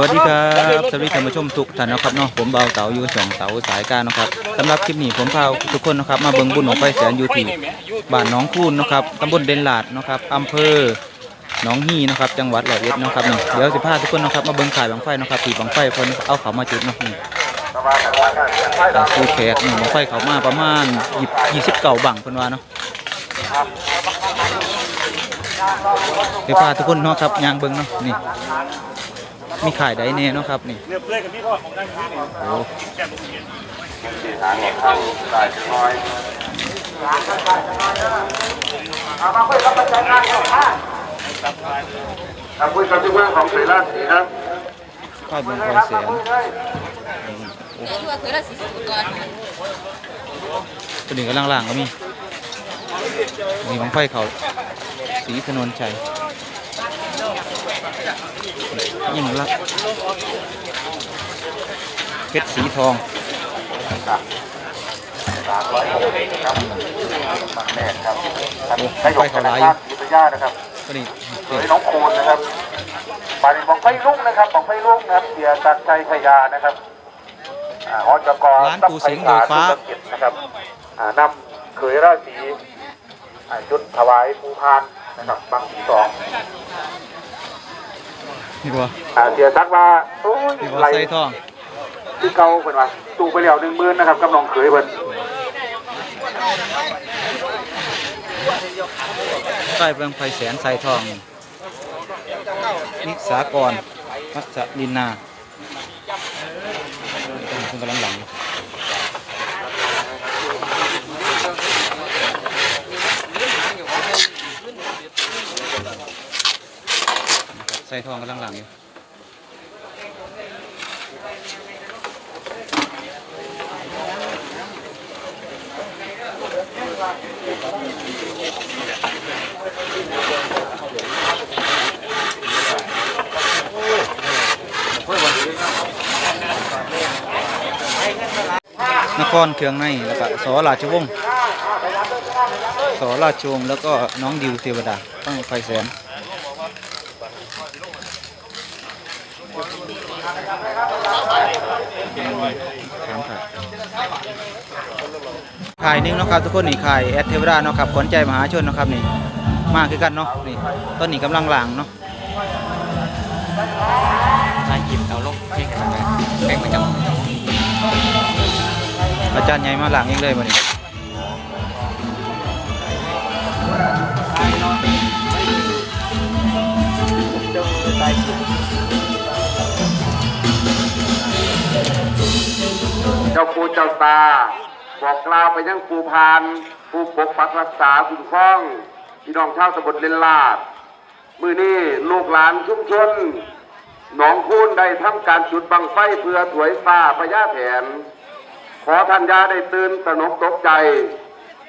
วัสดีครับสวัสดีท่านผู้ชมทุกท่านนะครับเนาะผมเบาเต๋าอยู่สองเต๋าสายการนะครับสำหรับคลิปนี้ผมพาทุกคนนะครับมาเบิ่งบุญของไฟแสนอยู่ที่บ้านหน้องคูนนะครับตำบลเดนลาดนะครับอำเภอหนองฮีนะครับจังหวัดร้อยเอ็ดนะครับนี่เดี๋ยวสิพาทุกคนนะครับมาเบิ่งขายบังไฟนะครับที่บังไฟเพิ่นเอาเขามาจุดเนาะนี่ตาคูแขกนี่บังไฟเขามาประมาณ20 20เก่าบังเพิ่นว่าเนาะเดี๋ยวพาทุกคนเนาะครับย่างเบิ่งเนาะนี่ มีขายได้แน่เนาะครับนี่เนื้อเปลือยกับพี่พ่อของได้พี่นี่โอ้แก้มบุกเย็นหางของข้างสายจังน้อยเอามาคุยกับประชาชนของข้างเอาคุยกับที่เมืองของเสราสีครับขายบังไฟแสนเดี๋ยวว่าเคยได้สีสุกรตัวนี้ก็ล่างๆก็มีมีบังไฟเขาสีถนนชัย ยิ่งรักเพชรสีทองสามร้อยหกสิบครับบางแดดครับโอ้ใช้หยไฟกขาธหนาลายอคายู่รศรีปยานะครับตัวนี้เฮ้ยน้องคูณนะครับปาริบอกไฟลุกนะครับบอกไฟลุกนะครับเสียตัดใจขยานะครับอาอจกร้านปูสิงห์โดยฟ้าธุรกินะครับนำเขยราศีจุดถวายภูพานนะครับบางสีสอง นี่ว่าอ่าเสียสักว่าโอ้ยนี่ว่าไหลใส่ทองที่เก่าเป็นว่าตูไปแล้วหนึ่งหมื่นนะครับกับน้องเขยเพิ่นใต้เบืองไฟแสนใส่ทองนิสากรมัสลินนาคุณกำลังหลัง ใส่ทองกำลังหลังอยู่นครเคืองในแล้วก็สอราชวงศ์สอราชวงศ์แล้วก็น้องดิวเทวดาต้องไฟแสน ถามครับขายหนึงเนาะครับทุกคนนี่ขายแอดเทวดาเนาะครับขวัญใจมหาชนเนาะครับนี่มาคือกันเนาะนี่ต้นนี้กำลังหลังเนาะนายหยิบเอาลงเพ่งกันเลยเพ่งมันจะอาจารย์ใหญ่มาหลังเองเลยวันนี้เจ้าปูเจ้าตา บอกกล่าวไปยังปูพานปูปกปักรักษาคุ้มครองพี่น้องชาวตำบลเลนลาดมือนี้ลูกหลานชุมชนหนองคูนได้ทำการจุดบังไฟเพื่อถวยฟ้าพญาแถน ขอท่านยาได้ตื่นตระหนกตกใจ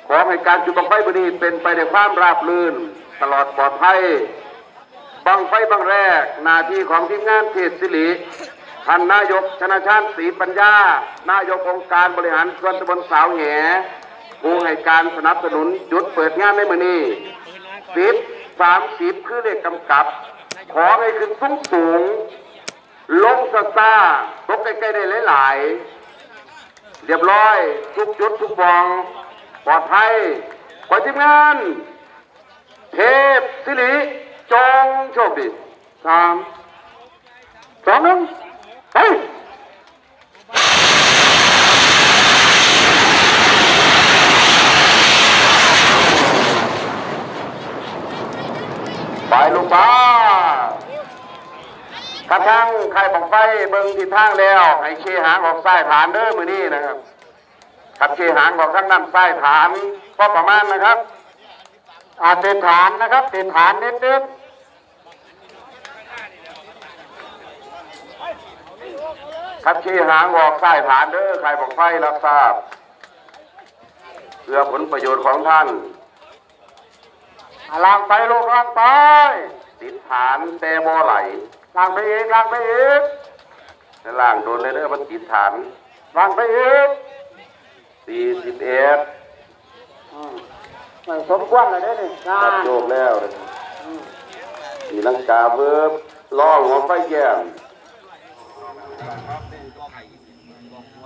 ขอให้การจุดบังไฟมือนี้เป็นไปในความราบรื่น ตลอดปลอดภัยบังไฟบังแรกหนาทีของทีมงานเทศสิริ ท่านนายกชนะชาติศรีปัญญา นายกองค์การบริหารส่วนตำบลสาวแหงผู้ให้การสนับสนุนจุดเปิดงานในมือนี้สิบสามสิบคือเลขกำกับ ขอให้ขึ้นสูงสูง ลงซาซาตกใกล้ๆได้หลายๆ เรียบร้อย ทุกจุดทุกบอง ปลอดภัย ขอทีมงาน เทพสิริจงโชคดีสามสองหนึ่ง ไปลูกบ้ากระทั่งใครบังไฟเบิ่งทิศทางแล้วให้เชหางออกซ้ายฐานเด้อมือนี้นะครับขับเชหางออกข้างนั้นซ้ายฐานก็ประมาณนะครับอาเป็นฐานนะครับเป็นฐานเน้นๆ ขับชี้หางออกใต้ฐานเด้อใครบอกไฟรับทราบเพื่อผลประโยชน์ของท่านล่างไปลูกล่างไปติดฐานแต่บ่ไหลล่างไปอีกล่างไปอีกล่างโดนเลยเด้อมันติดฐานล่างไปอีกสี่สิบเอ็ดสมควรเลยเด้อนี่งาตัดนโยกแล้วนะมีลังกาเพิ่มล่องหัวไฟแย้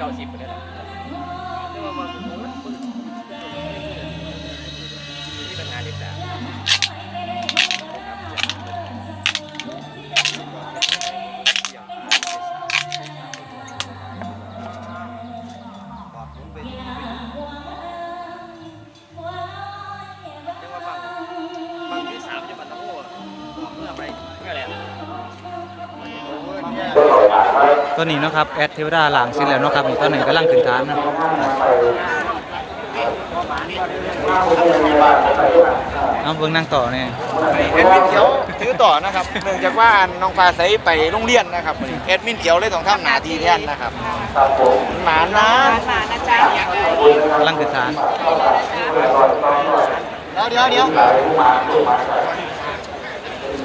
เด็กสามร้อยเก้าสิบ ตอนนี้เนาะครับแอดเทวดาหลังสิ้นแล้วเนาะครับนี่ตอนนี้กำลังขึ้นฐานนะเอาเบิ่งนั่งต่อเนี่ยแอดมินเขียวถือต่อนะครับเนื่องจากว่าน้องฟ้าใสไปโรงเรียนนะครับแอดมินเขียวเลยต้องทำหน้าที่แทนนะครับหมานะกำลังขึ้นฐานเดี๋ยวเดี๋ยวเดี๋ยว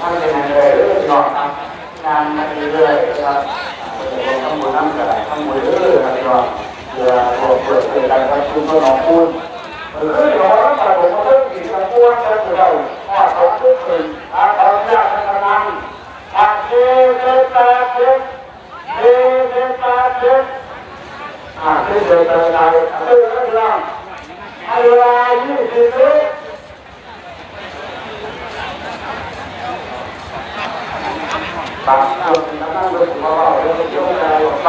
ท่านเป็นนายเลยนอนทำงานมาเรื่อยๆนะครับ ทำบุญน้ำกระไรทำบุญเรื่อยนะครับเพื่อเปิดเปิดเผยการทำคุณก็น้องคุณเออหลอกแต่ผมมาเรื่องกินกับพวกจะเกิดว่าเขาทุกคนอาเขาอยากจะทำอาเจเจตาเจเจเจตาเจอาเจเจตาเจเออเรื่องอะไรยี่สิบเอ็ดบา งรถมาว่าเรื่องเกี่ยวกับอไรไป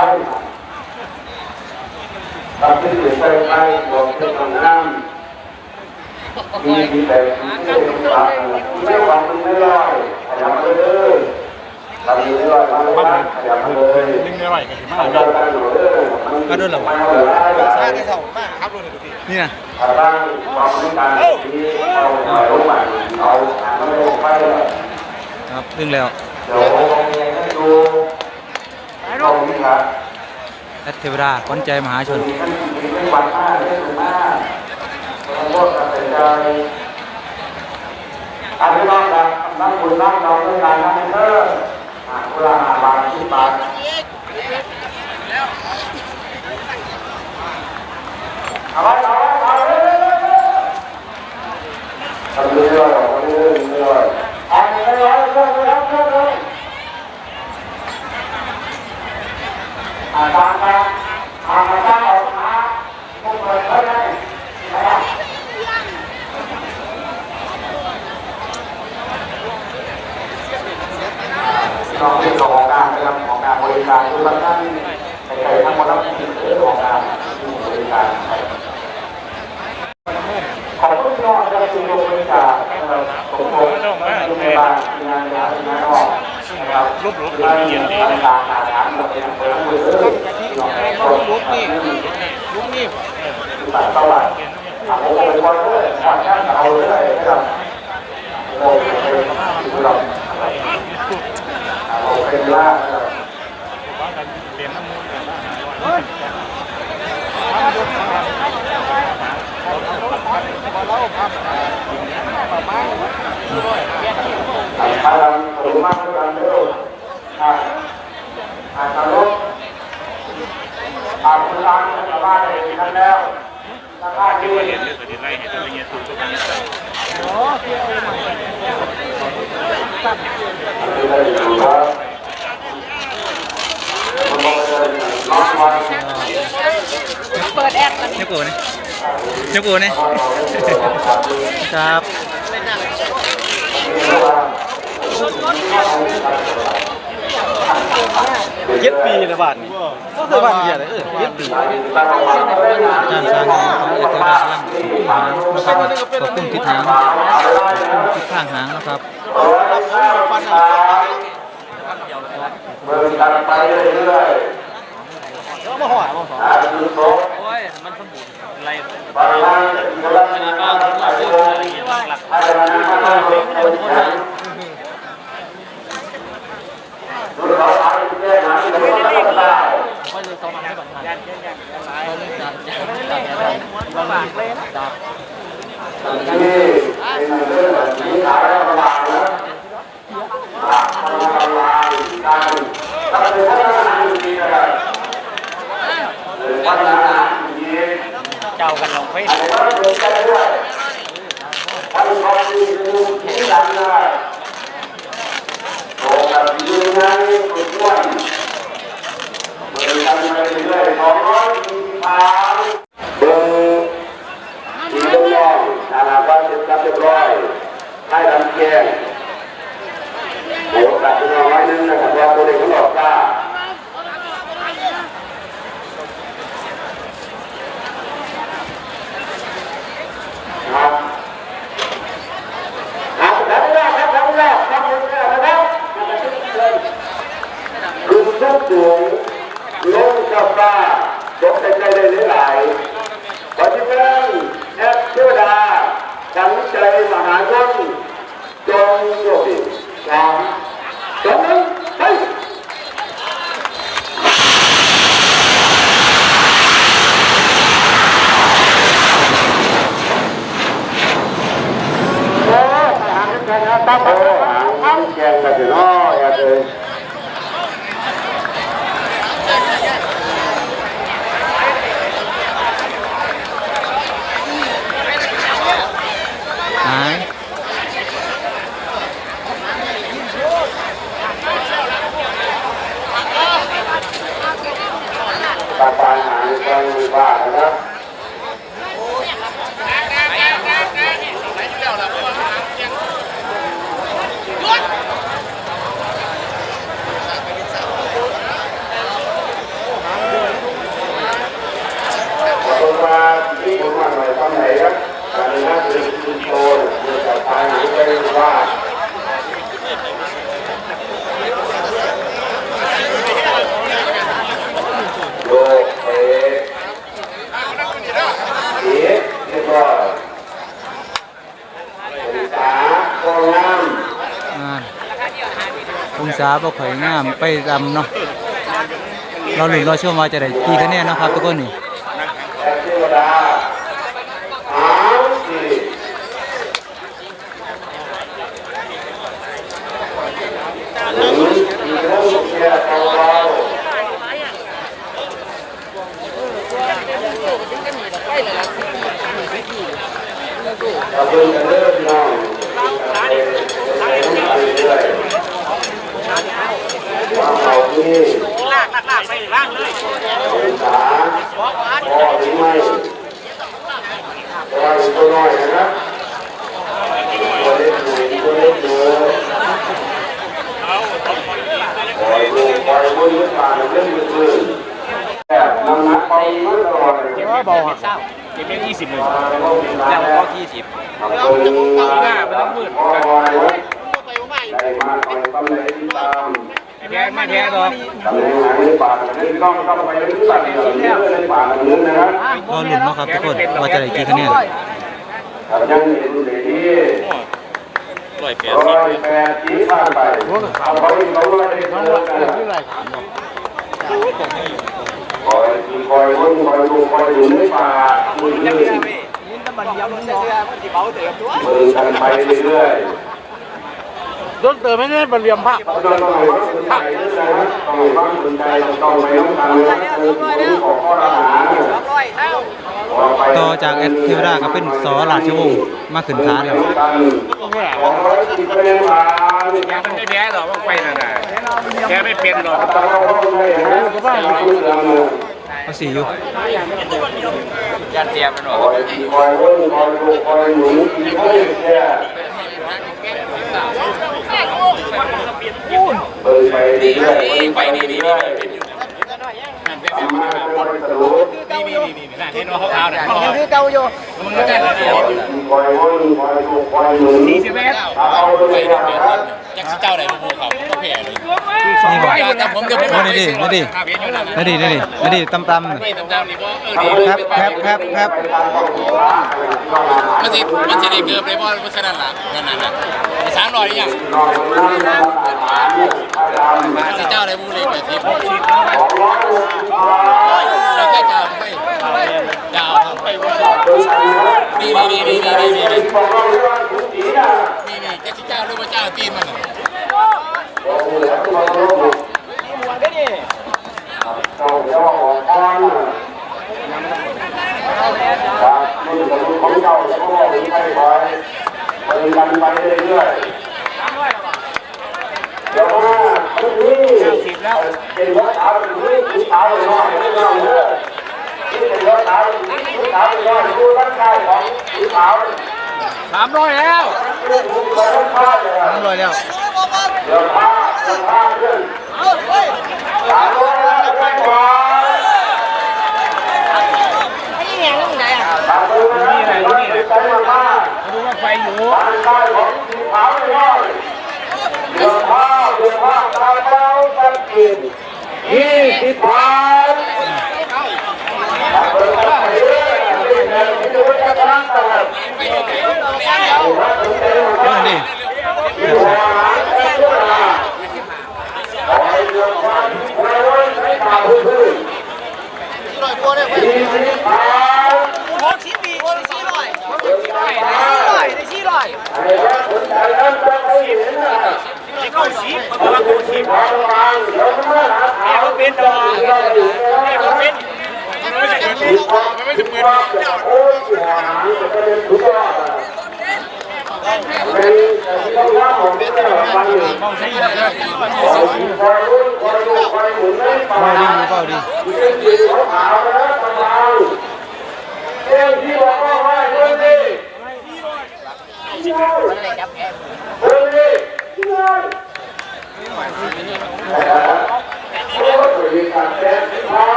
บางทีไปไปบอกจะทำงานมีมีแต่ที่เรื่องต่างไม่วังไม่ลอยขยับเลยบางทีไม่ลอยมาเลยขยับเลยดึงไม่ไหวกันมากเลยมาโดนเหรอวะข้าได้เท่ามากครับดูหน่อยดูพี่นี่นะทางด้านความต้องการที่เอาหน่อยรู้ใหม่เอาหาไม่ไปครับดึงแล้วเดี๋ยวผมเองให้ดู ตรงนี้ครับแอดเทวดาขวัญใจมหาชนมีทั้งมีทั้งวันมากเรื่องมากขอโทษกับใจอันนี้น้องครับนั่งบุญนั่งนอนด้วยกันนั่งเถอะอ่าเวลาบางที่บางเอาไว้เอาไว้เอาไว้ทำเรื่อยๆทำเรื่อยๆเรื่อยๆอันนี้ไม่ร้อยเรื่อยๆ เรื่อยๆเรื่อยๆอ่าตามมาตั้งออกมาพวกเราเท่านั้นะครับน้องเป็นของการนะครับของการบริการทุกท่านในใจทั้งหมดทั้งสิ้นคือของการบริการขอบคุณน้องที่เป็นบริการผมผมโรงพยาบาลงานงานงานออก รับรูปรูปเย็นดีต่างๆอาหารหมดเป็นเบอร์มือเลยน้องรูปนี่รูปนี่ตัดเท่าไหร่ ผมเป็นคนเลยขอแค่เอาเลยนะครับโอ้ยเป็นเราเราเป็นล่านะครับพลังสูงมากด้วยกันเร็วอ่าอาจจะลดอาจจะล้างสบายกันแล้วนะครับที่เห็นเปิดแอปมันเจ้ากูนี่เจ้ากูนี่ครับ เจ็ดปีนะบ้านนี้ก็คือบ้านเดียวเลยเออเจ็ดปีอาจารย์สร้างของแอดเทวดากลังหางนะครับขอบคุณทิศหางขอบคุณทิศข้างหางนะครับเมืองกันไปเรื่อยแล้วมาหอดมาหอดๆอายุโตโอ้ยมันสมบูรณ์ อะไรอันนี้ก็สำหรับเรื่องอะไรเงี้ยหลักไม่เลยต้องมาให้ก่อนยันยันยันซ้ายเลยจัดจัดจัดจัดปากเลยนะจับที่เป็นเรื่องแบบนี้หาได้ประมาณนะหลักธรรมลายการถ้าเป็นพัฒนาดีนะครับหรือพัฒนา เรียบร้อยเรียบร้อยให้ลำแกงโอ้ตัดเป็นน้อยนึงนะครับว่าตัวเด็กเขาหลอกกล้าครับครับแล้วแรกครับแล้วแรกครับแล้วแรกนะครับคือทุกสูงลงกับฟ้ายกใจได้หลายๆ ขอที่เป็นแอปเทวดาดังใจมหาชนจงโชคดีสามสองหนึ่งเฮ้ยโอ้หางแกงนะตั้งโอ้หางแกงกันอยู่เนาะอย่าเลย หาย ตาปลายหางแกงมือบ้านะครับ ขอบคุณมาที่ผมมาหน่อยตอนไหนครับการนี้นะคือคุณโตอยู่กับทางห รือไปว่าโยกเตะเสียเรียบร้อยศึกษาก็งามองศาบ่ค่อยงามไปดำเนาะเราหลุนรอชมว่าจะได้กี่คะแนนเนาะครับทุกคนนี่ แต่เทวดาหางสิหรือมีเรื่องเชียร์เบาๆ เราเดินกันเรื่อยๆน้องไปเรื่อยๆความเราที่ลากลากลากไปล่างเลยศึกษาพอหรือไม่ระวังตัวน้อยนะครับตัวเล็กหน่อยตัวเล็กเนื้อปล่อยดูปล่อยบนพื้นป่าเล่นมือ ไปไม่ตลอดเลยเก็บเบาเศร้าเก็บเป็นยี่สิบเลยแล้วก็ที่สิบเอาปืนมาหน้าไปแล้วมืดพอไว้ได้มาคอยตำแหน่งที่ตามแพ้ไม่แพ้หรอกตำแหน่งไหนในป่าในต้องต้องไปเรื่อยๆเรื่อยๆในป่าแบบนี้นะครับรอหลุนเนาะครับทุกคนว่าจะได้กี่คะแนนยังเห็นเลยที่ร้อยแปดร้อยแปดสีผ่านไปเอาไปเขาเลยได้เจอกัน คอยคอยวนคอยดูคอยอยู่ในป่ามือเรื่อยยินตะบันยำมันเสือมันจีเบาเติมด้วยมือกันไปเรื่อยๆต้นเติมไม่ได้บรรเลียมภาคเราต้องไปว่าสนใจเรื่องอะไรนะต้องไปว่าสนใจต้องไปต้องการนะต้อผู้ขอข้ออาหารร้อยเท่า ต่อจากแอดเทวดาก็เป็นสอราชวงศ์มาขึ้นฐานแล้วของร้อยสี่คะแนนผ่านแกมันไม่แพ้หรอกว่าไปนั่นน่ะแกไม่เป็นหรอกตามเราต้องไปนะจะมาคุยกันเลยเอาสี่อยู่ยันเตียมันหรอคอยคอยเรื่องคอยดูคอยหนุนที่ไม่แค่เปิดไปเรื่อยๆไปนี่ นี่นี่นี่นี่น่ะเห็นว่าเขาเอาเนี่ยยังคือเก่าอยู่มันก็ได้แล้วเนี่ยคอยวนคอยดูคอยหนุนสี่สิบเมตรเอาเลยนะครับจักเจ้าไหนมาพูเขาก็แพ้เลยนี่บ่แต่ผมจะโอ้นี่ดินี่ดิครับเห็นอยู่นั่นนี่ดินี่ดินี่ดิตำตำนี่ไม่ตำตามนี่ว่าเออดีครับครับครับครับมันสิมันสิได้เกือบเลยว่าเพราะฉะนั้นล่ะนั่นน่ะนะสามร้อยหรือยังสิเจ้าอะไรพูดเลยแต่สิบเราแค่เจ้าไม่ เจ้านี่นี่นี่นี่นี่นี่นี่บอกเราเรื่องขุนศรีนะนี่นี่เจ้าเจ้าหรือว่าเจ้าตีนมันน่ะบอกเหลือตัวเราลูกหมวดได้เราเดี๋ยวออกก้อนครับมือของเราเขาบอกถึงไปบ่อยไปกันไปเรื่อยๆเดี๋ยวมาทุกนี้เป็นรถสาวเป็นนี้คุณสาวเป็นน้อยไม่ต้องเลือก ถสาวคุณสาวเป็นน้อยดูร่างของคุณสาวสามร้อยแล้วสามร้อยแล้วเดี๋ยวพาเดี๋ยวพาขึ้นสามร้อยแล้วไม่อ้ยังไงอะตามมือนะนี่อะไรนี่ใจมาดูว่าไฟอยู่ๆร่างกางของสีขาวด้วยเดี๋ยวผ้าเดี๋ยวผ้าตามเราสังเกตยี่สิบพัน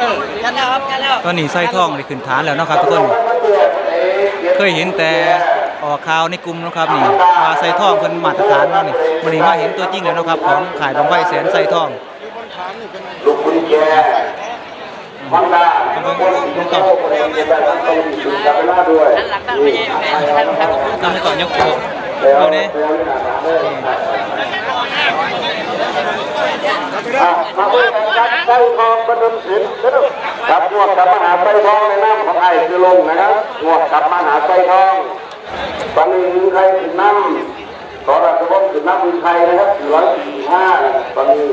เออกันแล้วครับกันแล้วตอนนี้ใส่ทองได้ขึ้นฐานแล้วเนาะครับทุกคนเคยเห็นแต่ออกข่าวในกลุ่มเนาะครับนี่ว่าใส่ทองเพิ่นมาตรฐานเนาะนี่วันนี้มาเห็นตัวจริงแล้วเนาะครับของขายบังไฟแสนใส่ทองลูกคุณแกบังดาเบิ่งเบิ่งต่อเก็บแบบต้องถึงกับเวลาด้วยหลังตั้งไม่ใช่แม่ท่านท่านทำให้ต่อยกโคแล้วเอาเนี่ย มาเพื่อการใส่ทองบรรลุสิทธิ์ครับงวดกับมหาไส้ทองในน้ำของไอ้คือลงนะครับงวดกับมหาไส้ทองตอนนี้มีใครถึงน้ำต่อรัชพงศ์ถึงน้ำมีใครนะครับสี่ร้อยสี่ห้าตอนนี้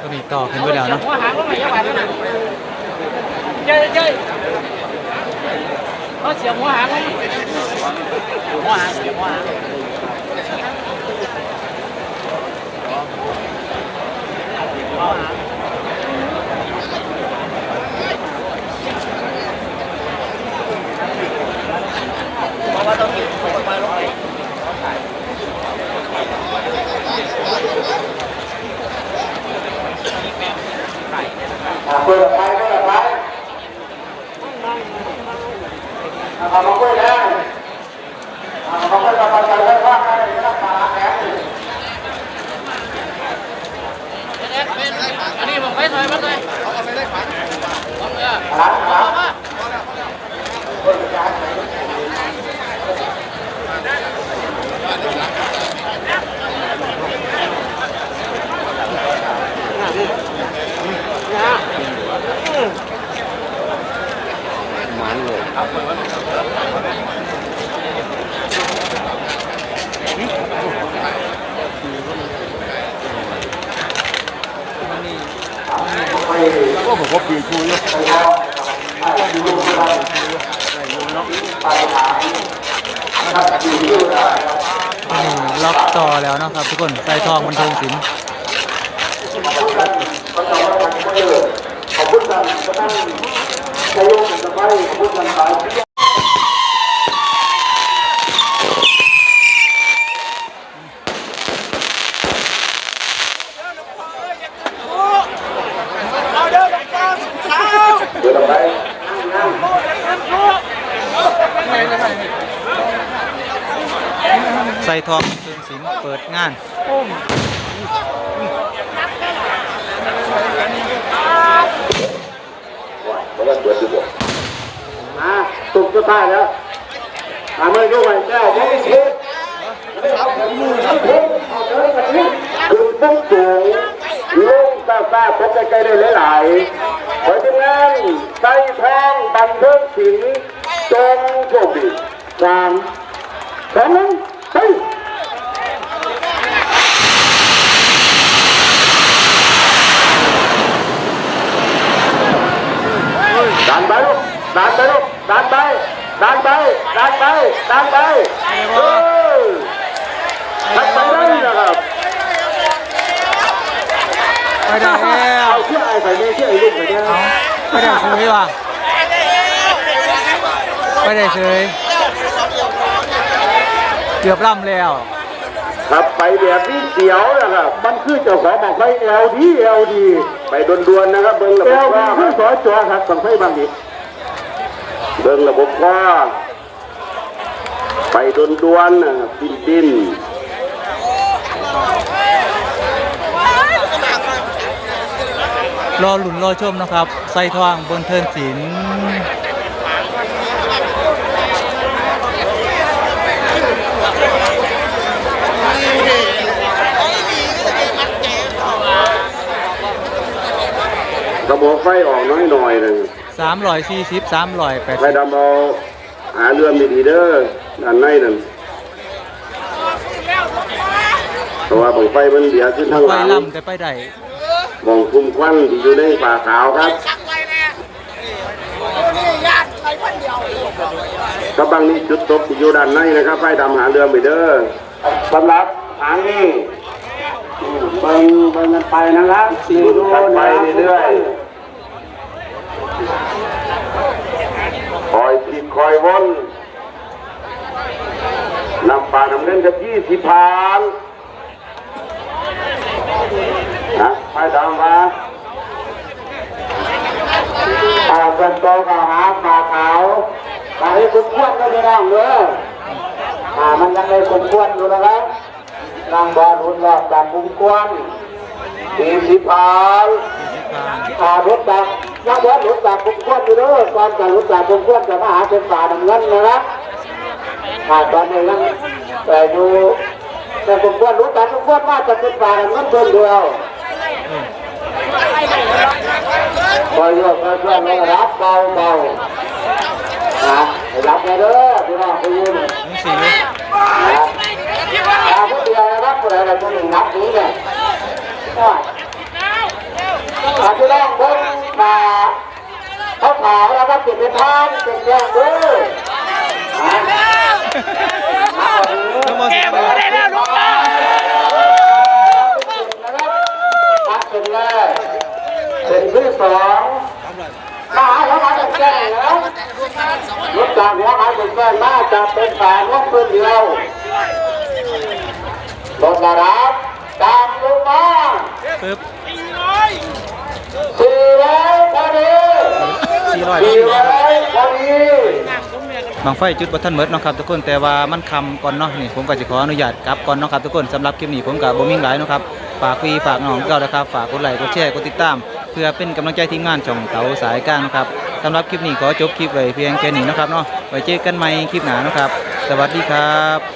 ตัวนี้ต่อขึ้นไปแล้วเนาะหัวหางก็ไม่ยาวนะเย้เย้เขาเสียหัวหางหัวหางเสียหัวหาง เปิดไฟเปิดไฟเอามาคุยแล้วเอามาคุยกับประชาชนว่าไงรักษาแขน อั นนี้ผมไปถอยมาเลยหลังหลังก็ผมก็ปีชูอยู่ไปดูไปถามนะครั บอยู่ที่ไหนตัวนี้ล็อกต่อแล้วนะครับทุกคนใส่ทองบันเทิงศิลป์ขอบคุณท่านท่านนายกสมัยขอบคุณท่านสาย เอาเด้อหลวงตาสุขาว เดี๋ยวต่อไป ใส่ ทองบันเทิงศิลป์เปิดงานเพราะว่าตัวที่บอกมาตุกสุดท้ายแล้วมาเมื่อยุ่งไปแก้วไม่ได้คิดคือปุ๊บสูงลุงตาตาพบใกล้ๆได้หลายๆขอทีมงานใส่ทองบันเทิงศิลป์จงโชคดีสามสองหนึ่งไป ดันไปลูก ดันไปลูกดันไปดันไปดันไปดันไปเออทัดไปได้นะครับไปได้แล้วเอาเชื่อไอ้ใส่เนี่ยเชื่อไอ้ลูกใส่เนี่ยไปได้เฉยว่ะไปได้เฉยเกือบล่ำแล้วครับไปแบบนี้เสียวนะครับมันคือเจ้าของบอกไฟเอลดีเอลดีไปดวนๆนะครับเบิ้งระบบว่าคือสอจอครับต้องไฟบางดี เบิ้งระบบว่าไปดวนๆนะครับดิ้นดิ้นรอหลุนรอชมนะครับใส่ทองบนเทินศิลป์ระบบไฟออกน้อยหน่อยๆนึง สามร้อยสี่สิบสามร้อยแปดไปสิบดำเอาหาเรือมดีๆเด้อด้านในนั่นเพราะว่าบังไฟมันเดียขึ้นทางหไฟลังล่ำแต่ไปได้มองคุมควันที่อยู่ในป่าขาวครับชักไว้แน่นี่ญาติใครคนเดียวกระบังนี้จุดตกที่อยู่ด้านในนะครับไฟดำหาเรือไปเด้อสำหรับทางนี้เบิ่งเบิ่งกันไปนะครับสี่ดูไปเรื่อยๆคอยผิด คอยวนนำป่าน้ำเล่นกับยี่สิบพานนะไฟดำมาอ่าเป็นโตกับหาป่าขาวป่าที่คุ้มควรก็ไม่ได้เด้ออ่ามันยังไม่คุ้มควรอยู่นะครับนางบอลหุ่นรอบจากคุ้มควรสี่สิบพานอ่ารถจา กนักวัดรถจากกรุงเทพอยู่เด้อก่อนจะรถจากกรุงเทพจะมาหาเป็นป่าดำเงินนะครับอ่าตอนนี้ยังแต่อยู่แต่กรุงเทพรถจากกรุงเทพมาจะเป็นป่าดำเงินเพิ่มเดียวคอยโยกคอยเพื่อนรับเบาเบาอ่าให้รับไปเด้อพี่น้องไปยืนนี่สี่นะอาผู้เดียวนะครับผู้ใดเราจะหนึ่งนับนี้เนี่ย อาพี่น้องเบิ้งมาเขาขาวแล้วก็เก็บเป็นทานเป็นแยกด้วยอ่า แกบ่ได้แล้วหลวงตา พักเป็นแรกเป็นที่สองมาหาเขามาเป็นแก้แล้วรถจากหัวหายเป็นแก้มาจะเป็นแฝงว่าปืนเดียวรถระดับตามลงมา ปึ๊บ สี่ร้อยพอดี สี่ร้อย สี่ร้อยพอดี บางไฟจุดบัทันเมิดเนาะครับทุกคนแต่ว่ามันคำก่อนเนาะนี่ผมก็จะขออนุญาตกลับก่อนเนาะครับทุกคนสำหรับคลิปนี้ผมกับโบมิงหลายนะครับฝากฟีฝากน้องเก่านะครับฝากกดไลค์กดแชร์กดติดตาม เพื่อเป็นกำลังใจทีมงานช่องเต๋าสายกลางนะครับสำหรับคลิปนี้ขอจบคลิปไว้เพียงแค่นี้นะครับเนาะไว้เจอกันใหม่คลิปหน้านะครับ สวัสดีครับ